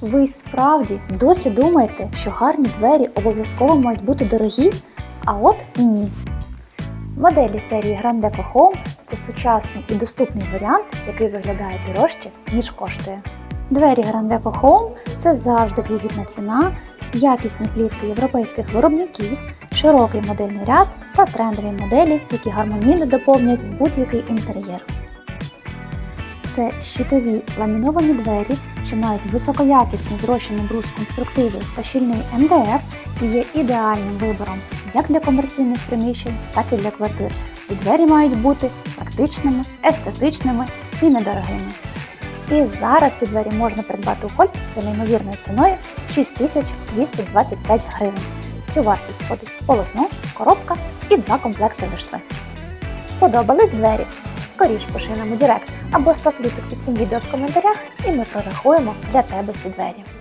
Ви справді досі думаєте, що гарні двері обов'язково мають бути дорогі? А от і ні. Моделі серії Grand Deco Home це сучасний і доступний варіант, який виглядає дорожче, ніж коштує. Двері Grand Deco Home – це завжди вигідна ціна, якісні плівки європейських виробників, широкий модельний ряд та трендові моделі, які гармонійно доповнюють будь-який інтер'єр. Це щитові ламіновані двері, що мають високоякісний зрощений брус конструктивів та щільний МДФ і є ідеальним вибором як для комерційних приміщень, так і для квартир. І двері мають бути практичними, естетичними і недорогими. І зараз ці двері можна придбати у Кольц за неймовірною ціною 6225 гривень. В цю вартість входить полотно, коробка і два комплекти лиштви. Сподобались двері? Скоріш пиши нам у Директ або став плюсик під цим відео в коментарях, і ми прорахуємо для тебе ці двері.